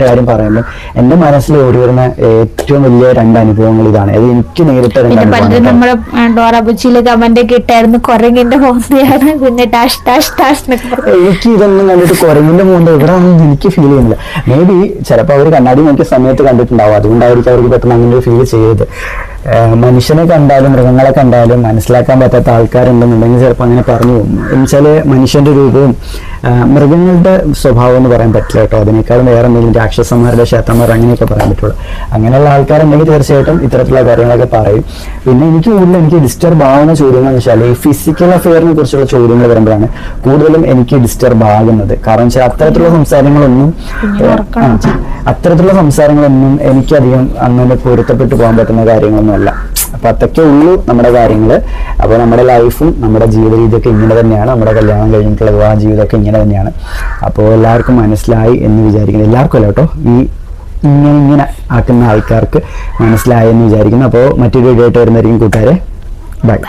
സൗന്ദര്യത്തിന്റെ കാര്യം പറയുമ്പോൾ എന്റെ മനസ്സിൽ ഓടി വരുന്ന ഏറ്റവും വലിയ രണ്ട് അനുഭവങ്ങൾ ഇതാണ്. അത് എനിക്ക് നേരിട്ട് രണ്ട് പിന്നെ പണ്ട് അനുഭവങ്ങൾ നമ്മുടെ ഡോറ ബുച്ചിയിൽ കമന്റ് ഒക്കെ ഇട്ടായിരുന്നു കൊരങ്ങിന്റെ ഹോന്തയാണ് പിന്നെ ടാഷ് ടാഷ് ടാഷ് എനിക്ക് ഇതൊന്നും കണ്ടിട്ട് കുരങ്ങിന്റെ മോന്ത ഇവിടെ എനിക്ക് ഫീൽ ചെയ്യുന്നില്ല. മേ ബി ചിലപ്പോൾ അവർ കണ്ണാടി നോക്കിയ സമയത്ത് കണ്ടിട്ടുണ്ടാവും. അതുകൊണ്ടായിരിക്കും അവർക്ക് പെട്ടെന്ന് അങ്ങനെ ഒരു ഫീൽ ചെയ്തത്. മനുഷ്യനെ കണ്ടാലും മൃഗങ്ങളെ കണ്ടാലും മനസ്സിലാക്കാൻ പറ്റാത്ത ആൾക്കാരുണ്ടെന്നുണ്ടെങ്കിൽ ചിലപ്പോൾ അങ്ങനെ പറഞ്ഞു പോകും. എന്നുവെച്ചാൽ മനുഷ്യന്റെ രൂപവും മൃഗങ്ങളുടെ സ്വഭാവം എന്ന് പറയാൻ പറ്റില്ല കേട്ടോ. അതിനേക്കാളും വേറെ എന്തെങ്കിലും രാക്ഷസന്മാരുടെ ക്ഷേത്രമാർ അങ്ങനെയൊക്കെ പറയാൻ പറ്റുള്ളൂ. അങ്ങനെയുള്ള ആൾക്കാരുണ്ടെങ്കിൽ തീർച്ചയായിട്ടും ഇത്തരത്തിലുള്ള കാര്യങ്ങളൊക്കെ പറയും. പിന്നെ എനിക്ക് കൂടുതൽ എനിക്ക് ഡിസ്റ്റർബ് ആവുന്ന ചോദ്യങ്ങൾ എന്ന് വെച്ചാൽ ഈ ഫിസിക്കൽ അഫെയറിനെ കുറിച്ചുള്ള ചോദ്യങ്ങൾ വരുമ്പോഴാണ് കൂടുതലും എനിക്ക് ഡിസ്റ്റർബ് ആകുന്നത്. കാരണം വെച്ചാൽ അത്തരത്തിലുള്ള സംസാരങ്ങളൊന്നും അത്തരത്തിലുള്ള സംസാരങ്ങളൊന്നും എനിക്കധികം അങ്ങനെ പൊരുത്തപ്പെട്ടു പോകാൻ പറ്റുന്ന കാര്യങ്ങളൊന്നും അപ്പൊ അതൊക്കെ ഉള്ളൂ നമ്മുടെ കാര്യങ്ങൾ അപ്പൊ നമ്മുടെ ലൈഫും നമ്മുടെ ജീവിത രീതിയൊക്കെ ഇങ്ങനെ തന്നെയാണ്. നമ്മുടെ കല്യാണം കഴിഞ്ഞിട്ടുള്ള വിവാഹ ജീവിതമൊക്കെ ഇങ്ങനെ തന്നെയാണ്. അപ്പോൾ എല്ലാവർക്കും മനസ്സിലായി എന്ന് വിചാരിക്കുന്നു. എല്ലാവർക്കും അല്ല കേട്ടോ ഈ ഇങ്ങനെ ഇങ്ങനെ ആക്കുന്ന ആൾക്കാർക്ക് മനസ്സിലായി എന്ന് വിചാരിക്കുന്നു. അപ്പോൾ മറ്റൊരു വീഡിയോ ആയിട്ട് വരുന്നതായിരിക്കും കൂട്ടുകാരെ. ബൈ